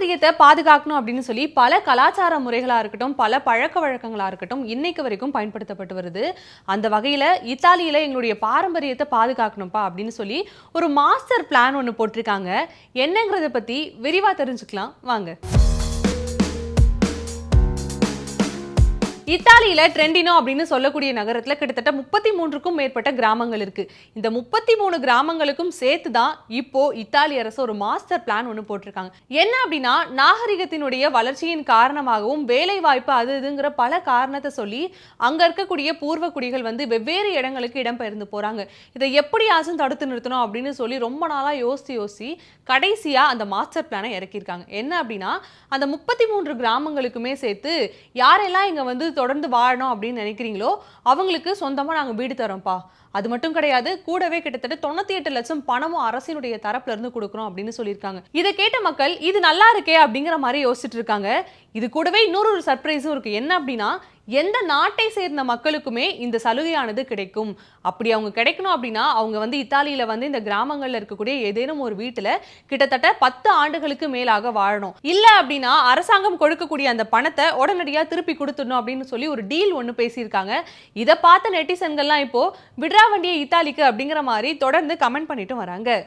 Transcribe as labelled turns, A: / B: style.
A: பாரம்பரியத்தை பாதுகாக்கணும் அப்படின்னு சொல்லி பல கலாச்சார முறைகளாக இருக்கட்டும் பல பழக்க வழக்கங்களாக இருக்கட்டும் இன்னைக்கு வரைக்கும் பயன்படுத்தப்பட்டு வருது. அந்த வகையில் இத்தாலியில் எங்களுடைய பாரம்பரியத்தை பாதுகாக்கணும்ப்பா அப்படின்னு சொல்லி ஒரு மாஸ்டர் பிளான் ஒன்று போட்டிருக்காங்க. என்னங்கிறத பற்றி விரிவாக தெரிஞ்சுக்கலாம். வாங்க. இத்தாலியில ட்ரெண்டினோ அப்படின்னு சொல்லக்கூடிய நகரத்துல கிட்டத்தட்ட முப்பத்தி மூன்றுக்கும் மேற்பட்ட கிராமங்கள் இருக்கு. இந்த முப்பத்தி மூணு கிராமங்களுக்கும் சேர்த்து தான் இப்போ இத்தாலி அரசு ஒரு மாஸ்டர் பிளான் ஒன்று போட்டிருக்காங்க. என்ன அப்படின்னா நாகரிகத்தினுடைய வளர்ச்சியின் காரணமாகவும் வேலை வாய்ப்பு அது இதுங்கிற பல காரணத்தை சொல்லி அங்க இருக்கக்கூடிய பூர்வ குடிகள் வந்து வெவ்வேறு இடங்களுக்கு இடம்பெயர்ந்து போறாங்க. இதை எப்படியாச்சும் தடுத்து நிறுத்தணும் அப்படின்னு சொல்லி ரொம்ப நாளா யோசித்து யோசித்து கடைசியா அந்த மாஸ்டர் பிளானை இறக்கியிருக்காங்க. என்ன அப்படின்னா அந்த முப்பத்தி மூன்று கிராமங்களுக்குமே சேர்த்து யாரெல்லாம் இங்க வந்து தொடர்ந்து வாழணும் அப்படின்னு நினைக்கிறீங்களோ அவங்களுக்கு சொந்தமாக நாங்கள் வீடு தரோம்ப்பா. அது மட்டும் கிடையாது கூடவே கிட்டத்தட்ட தொண்ணூத்தி எட்டு லட்சம் பணமும் அரசினுடைய தரப்புல இருந்து கொடுக்குறோம் அப்படின்னு சொல்லியிருக்காங்க. இதை கேட்ட மக்கள் இது நல்லா இருக்கே அப்படிங்கிற மாதிரி யோசிச்சுட்டு இருக்காங்க. இது கூடவே இன்னொரு ஒரு சர்ப்ரைஸும் இருக்குது என்ன அப்படின்னா எந்த நாட்டை சேர்ந்த மக்களுக்குமே இந்த சலுகையானது கிடைக்கும். அப்படி அவங்க கிடைக்கணும் அப்படின்னா அவங்க வந்து இத்தாலியில வந்து இந்த கிராமங்கள்ல இருக்கக்கூடிய ஏதேனும் ஒரு வீட்டுல கிட்டத்தட்ட பத்து ஆண்டுகளுக்கு மேலாக வாழணும். இல்ல அப்படின்னா அரசாங்கம் கொடுக்கக்கூடிய அந்த பணத்தை உடனடியா திருப்பி கொடுத்துடணும் அப்படின்னு சொல்லி ஒரு டீல் ஒன்று பேசியிருக்காங்க. இதை பார்த்த நெட்டிசன்கள்லாம் இப்போ விட்ரா வண்டியை இத்தாலிக்கு அப்படிங்கிற மாதிரி தொடர்ந்து கமெண்ட் பண்ணிட்டு வராங்க.